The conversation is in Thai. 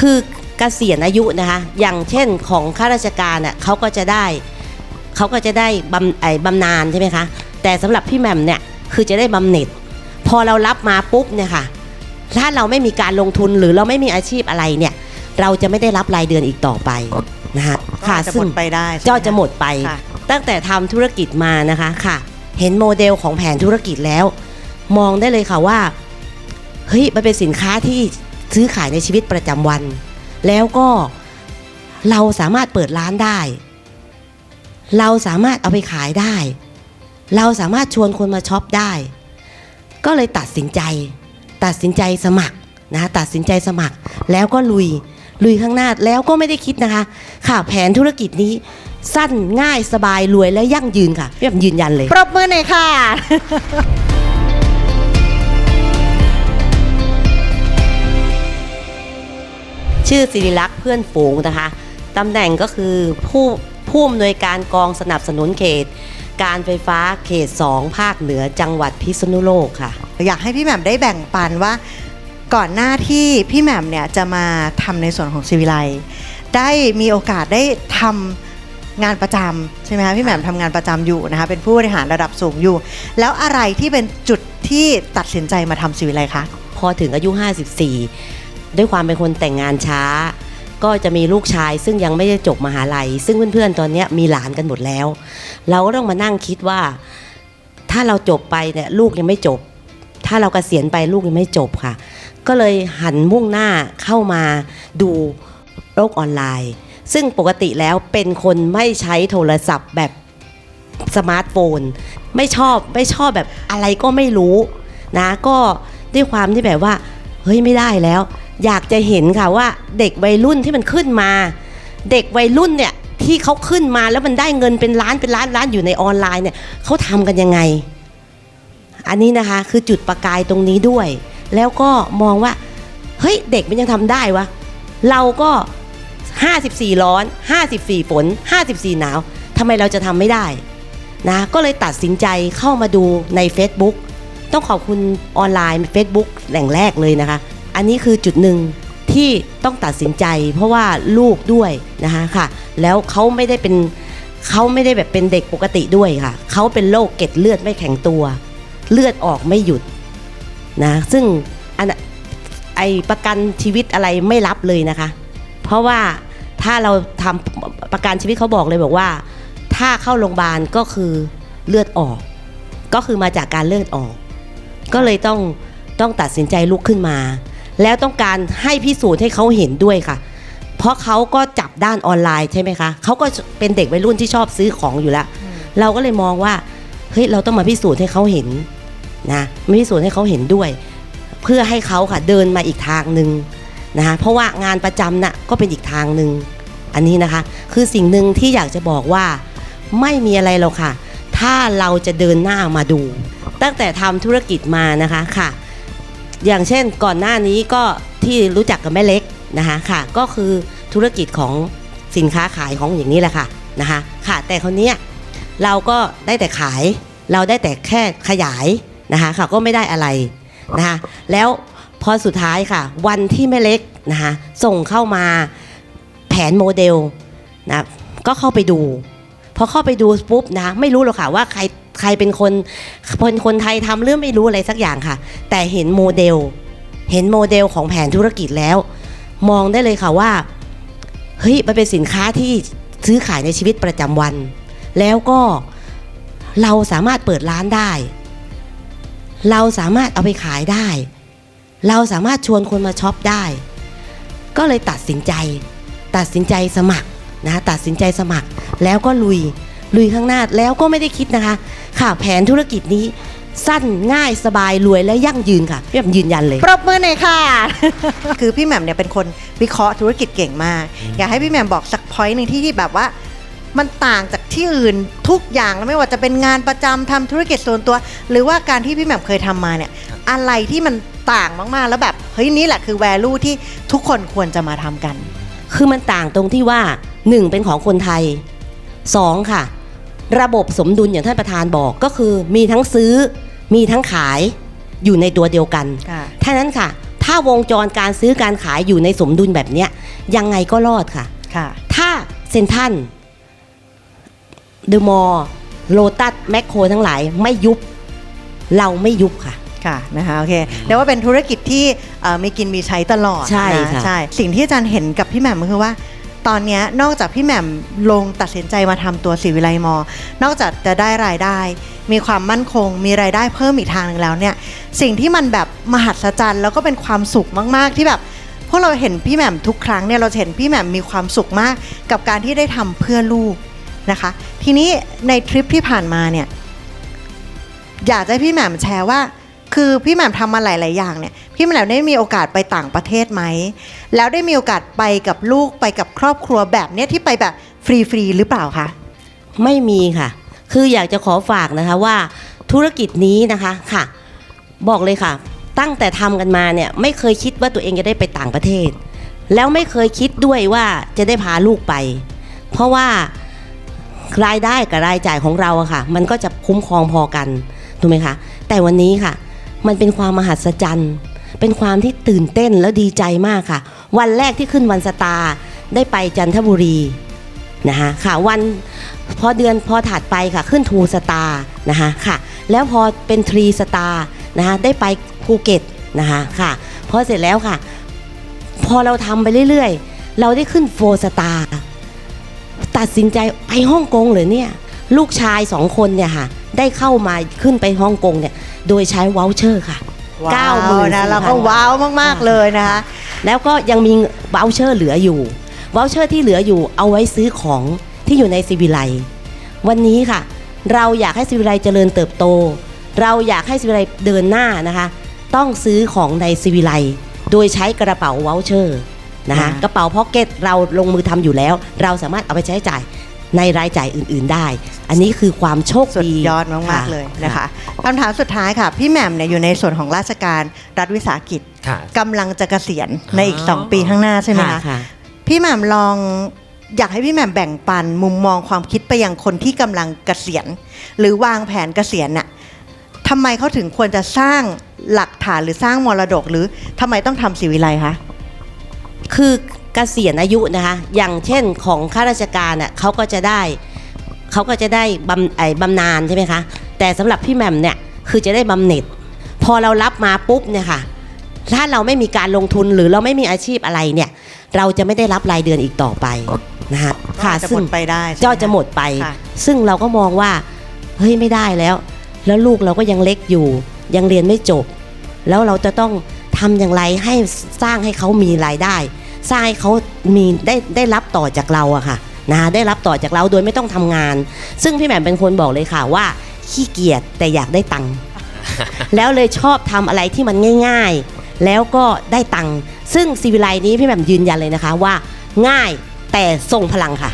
คือเกษียณอายุนะคะ อย่างเช่นของข้าราชการอะเขาก็จะได้เขาก็จะได้บำไอ้บำนาญใช่ไหมคะ แต่สำหรับพี่แหม่มเนี่ยคือจะได้บำเหน็จ พอเรารับมาปุ๊บเนี่ยค่ะ ถ้าเราไม่มีการลงทุนหรือเราไม่มีอาชีพอะไรเนี่ย เราจะไม่ได้รับรายเดือนอีกต่อไปนะคะค่ะจะหซึ่มงดไปได้ใช่ไก็จะหมดไปค่ะตั้งแต่ทำธุรกิจมานะคะค่ะ เห็นโมเดลของแผนธุรกิจแล้ว มองได้เลยค่ะว่าเฮ้ยมันเป็นสินค้าที่ ซื้อขายในชีวิตประจำวัน แล้วก็เราสามารถเปิดร้านได้ เราสามารถเอาไปขายได้ เราสามารถชวนคนมาช็อปได้ ก็เลยตัดสินใจ ตัดสินใจสมัครนะตัดสินใจสมัคร แล้วก็ลุยลุยข้างหน้าแล้วก็ไม่ได้คิดนะคะ ค่ะแผนธุรกิจนี้ สั้นง่ายสบายรวยและยั่งยืนค่ะพี่แบยืนยันเลย ปรบมือหน่อยค่ะ ชื่อศิริลักษณ์เพื่อนฝูงนะคะตำแหน่งก็คือผู้ผู้อำนวยการกองสนับสนุนเขต การไฟฟ้าเขต 2 ภาคเหนือจังหวัดพิษณุโลกค่ะ อยากให้พี่แหม่มได้แบ่งปันว่าก่อนหน้าที่พี่แหม่มเนี่ยจะมาทำในส่วนของศิวิไลได้มีโอกาสได้ทำงานประจำใช่ไหมคะพี่แหม่มทำงานประจำอยู่นะคะเป็นผู้บริหารระดับสูงอยู่ แล้วอะไรที่เป็นจุดที่ตัดสินใจมาทำศิวิไลคะพอถึงอายุ 54 ด้วยความเป็นคนแต่งงานช้า ก็จะมีลูกชายซึ่งยังไม่ได้จบมหาลัย ซึ่งเพื่อนๆตอนนี้มีหลานกันหมดแล้ว เราก็ต้องมานั่งคิดว่า ถ้าเราจบไปเนี่ยลูกยังไม่จบ ถ้าเรากเกษียณไปลูกยังไม่จบค่ะ ก็เลยหันมุ่งหน้าเข้ามาดูโลกออนไลน์ ซึ่งปกติแล้วเป็นคนไม่ใช้โทรศัพท์แบบสมาร์ทโฟน ไม่ชอบไม่ชอบแบบอะไรก็ไม่รู้นะก็ด้วยความที่แบบว่า เฮ้ยไม่ได้แล้ว อยากจะเห็นค่ะว่าเด็กวัยรุ่นที่มันขึ้นมา เด็กวัยรุ่นเนี่ยที่เขาขึ้นมาแล้วมันได้เงินเป็นล้านเป็นล้านล้านอยู่ในออนไลน์เนี่ยเขาทำกันยังไง อันนี้นะคะคือจุดประกายตรงนี้ด้วย แล้วก็มองว่าเฮ้ยเด็กมันยังทำได้วะเราก็ 54 ร้อน 54 ฝน 54 หนาวทำไมเราจะทำไม่ได้นะก็เลยตัดสินใจเข้ามาดูใน Facebook ต้องขอบคุณออนไลน์ Facebook แหล่งแรกเลยนะคะ อันนี้คือจุดหนึ่งที่ต้องตัดสินใจ เพราะว่าลูกด้วยนะคะค่ะ แล้วเขาไม่ได้เป็นเขาไม่ได้แบบเป็นเด็กปกติด้วยค่ะเขาเป็นโรคเกล็ดเลือดไม่แข็งตัว เลือดออกไม่หยุดนะซึ่งอันไอประกันชีวิตอะไรไม่รับเลยนะคะ เพราะว่าถ้าเราทำประกันชีวิตเขาบอกเลยบอกว่า ถ้าเข้าโรงพยาบาลก็คือเลือดออก ก็คือมาจากการเลือดออก ก็เลยต้องต้องตัดสินใจลุกขึ้นมา แล้วต้องการให้พิสูจน์ให้เขาเห็นด้วยค่ะ เพราะเขาก็จับด้านออนไลน์ใช่ไหมคะเขาก็เป็นเด็กวัยรุ่นที่ชอบซื้อของอยู่แล้ว เราก็เลยมองว่าเฮ้ยเราต้องมาพิสูจน์ให้เขาเห็นนะมาพิสูจน์ให้เขาเห็นด้วย เพื่อให้เขาค่ะเดินมาอีกทางหนึ่งนะคะเพราะว่างานประจำน่ะก็เป็นอีกทางหนึ่งอันนี้นะคะ คือสิ่งหนึ่งที่อยากจะบอกว่าไม่มีอะไรหรอกค่ะ ถ้าเราจะเดินหน้ามาดู ตั้งแต่ทำธุรกิจมานะคะค่ะ อย่างเช่นก่อนหน้านี้ก็ที่รู้จักกับแม่เล็กนะคะค่ะก็คือธุรกิจของสินค้าขายของอย่างนี้แหละค่ะนะคะค่ะแต่คนนี้ยเราก็ได้แต่ขาย เราได้แต่แค่ขยายนะคะค่ะก็ไม่ได้อะไรนะคะแล้วพอสุดท้ายค่ะ วันที่แม่เล็กนะคะส่งเข้ามาแผนโมเดลนะก็เข้าไปดูพอเข้าไปดูปุ๊บนะไม่รู้หรอกค่ะว่าใคร ใครเป็นคนเป็นคนไทยทำหรือไม่รู้อะไรสักอย่างค่ะ แต่เห็นโมเดล เห็นโมเดลของแผนธุรกิจแล้ว มองได้เลยค่ะว่าเฮ้ยมันเป็นสินค้าที่ซื้อขายในชีวิตประจำวัน แล้วก็เราสามารถเปิดร้านได้ เราสามารถเอาไปขายได้ เราสามารถชวนคนมาช็อปได้ ก็เลยตัดสินใจ ตัดสินใจสมัครนะตัดสินใจสมัครแล้วก็ลุย ลุยข้างหน้าแล้วก็ไม่ได้คิดนะคะ ค่ะแผนธุรกิจนี้ สั้นง่ายสบายรวยและยั่งยืนค่ะพี่แบบยืนยันเลย ปรบมือหน่อยค่ะ คือพี่แหม่มเนี่ยเป็นคนวิเคราะห์ธุรกิจเก่งมาก อยากให้พี่แหม่มบอกสักพอยต์หนึ่งที่ที่แบบว่า มันต่างจากที่อื่นทุกอย่างแล้วไม่ว่าจะเป็นงานประจำทำธุรกิจส่วนตัว หรือว่าการที่พี่แหม่มเคยทำมาเนี่ยอะไรที่มันต่างมากๆแล้วแบบเฮ้ยนี่แหละคือ value ที่ทุกคนควรจะมาทำกัน คือมันต่างตรงที่ว่า 1 เป็นของคนไทย 2 ค่ะ ระบบสมดุลอย่างท่านประธานบอกก็คือมีทั้งซื้อมีทั้งขายอยู่ในตัวเดียวกันค่ะท่านั้นค่ะ ถ้าถ้าวงจรการซื้อการขายอยู่ในสมดุลแบบเนี้ยยังไงก็รอดค่ะ ค่ะถ้าถ้าเซนทันเดอะมอลโลตัสแมคโครทั้งหลายไม่ยุบ เราไม่ยุบค่ะ ค่ะนะคะโอเคเรียกว่าเป็นธุรกิจที่เอ่อมีกินมีใช้ตลอดใช่นค่ะ ใช่ สิ่งที่อาจารย์เห็นกับพี่แหม่มก็คือว่า ตอนนี้นอกจากพี่แหม่มลงตัดสินใจมาทำตัวสีวิไลมอ นอกจากจะได้รายได้ มีความมั่นคง มีรายได้เพิ่มอีกทางหนึงแล้วเนี่ย สิ่งที่มันแบบมหัศจรรย์แล้วก็เป็นความสุขมาก ๆ ที่แบบพวกเราเห็นพี่แหม่มทุกครั้งเนี่ยเราเห็นพี่แหม่มมีความสุขมาก กับการที่ได้ทำเพื่อลูกนะคะ ทีนี้ในทริปที่ผ่านมาเนี่ยอยากจะให้พี่แหม่มแชร์ว่า คือพี่แหม่มทำมาหลาย ๆ อย่างเนี่ย พี่แหม่มได้มีโอกาสไปต่างประเทศไหม แล้วได้มีโอกาสไปกับลูกไปกับครอบครัวแบบเนี้ยที่ไปแบบฟรีๆหรือเปล่าคะ ไม่มีค่ะ คืออยากจะขอฝากนะคะว่าธุรกิจนี้นะคะค่ะ บอกเลยค่ะ ตั้งแต่ทำกันมาเนี่ยไม่เคยคิดว่าตัวเองจะได้ไปต่างประเทศ แล้วไม่เคยคิดด้วยว่าจะได้พาลูกไป เพราะว่ารายได้กับรายจ่ายของเราอะค่ะ มันก็จะคุ้มครองพอกันถูกไหมคะแต่วันนี้ค่ะ มันเป็นความมหัศจรรย์ เป็นความที่ตื่นเต้นแล้วดีใจมากค่ะ วันแรกที่ขึ้นวันสตาร์ได้ไปจันทบุรีนะคะค่ะวันพอเดือนพอถัดไปค่ะขึ้นทูสตาร์นะคะค่ะ แล้วพอเป็นทรีสตาร์นะคะได้ไปภูเก็ตนะคะค่ะพอเสร็จแล้วค่ะ พอเราทำไปเรื่อยๆ เราได้ขึ้นโฟสตาร์ตัดสินใจไปฮ่องกงเลยเนี่ยลูกชายสองคนเนี่ยค่ะได้เข้ามาขึ้นไปฮ่องกงเนี่ยโดยใช้วอลเชอร์ค่ะ ว้าว94,000นะเราก็ว้าวมากๆเลยนะคะ แล้วก็ยังมีวอลเชอร์เหลืออยู่วอลเชอร์ที่เหลืออยู่เอาไว้ซื้อของที่อยู่ในซีวิไลวันนี้ค่ะ เราอยากให้ซีวิไลเจริญเติบโต เราอยากให้ซีวิไลเดินหน้านะคะ ต้องซื้อของในซีวิไลโดยใช้กระเป๋าวอลเชอร์นะคะอ่ากระเป๋าพ็อกเก็ตเราลงมือทำอยู่แล้ว เราสามารถเอาไปใช้จ่าย ในรายจ่ายอื่นๆได้ อันนี้คือความโชคสุดดียอดมากๆเลยนะคะคำถามสุดท้ายค่ะ พี่แหม่มเนี่ยอยู่ในส่วนของราชการรัฐวิสาหกิจค่ะ กำลังจะเกษียณในอีกอ๋อ2ปีข้างหน้าใช่ไหมคะค่ะ พี่แหม่มลองอยากให้พี่แหม่มแบ่งปันมุมมองความคิดไปยังคนที่กำลังเกษียณ หรือวางแผนเกษียณน่ะทำไมเขาถึงควรจะสร้างหลักฐานหรือสร้างมรดก หรือทำไมต้องทำสีวิไลคะ คือ เกษียณอายุนะคะ อย่างเช่นของข้าราชการน่ะเขาก็จะได้เขาก็จะได้บำไอ้บำนาญใช่ไหมคะแต่สำหรับพี่แหม่มเนี่ยคือจะได้บำเหน็จ พอเรารับมาปุ๊บเนี่ยค่ะถ้าเราไม่มีการลงทุนหรือเราไม่มีอาชีพอะไรเนี่ย เราจะไม่ได้รับรายเดือนอีกต่อไปนะคะค่ะจะหซึ่มงดไปได้ใช่ไเจ้าจะหมดไปค่ะซึ่งเราก็มองว่าเฮ้ยไม่ได้แล้ว แล้วลูกเราก็ยังเล็กอยู่ ยังเรียนไม่จบ แล้วเราจะต้องทำอย่างไรให้สร้างให้เขามีรายได้ สร้างให้เขามีได้ได้รับต่อจากเราอะค่ะนะได้รับต่อจากเราโดยไม่ต้องทำงาน ซึ่งพี่แหม่มเป็นคนบอกเลยค่ะว่าขี้เกียจแต่อยากได้ตังค์แล้วเลยชอบทำอะไรที่มันง่าย ๆ แล้วก็ได้ตังค์ซึ่งซีวิไลนี้พี่แหม่มยืนยันเลยนะคะว่า ง่ายแต่ทรงพลังค่ะ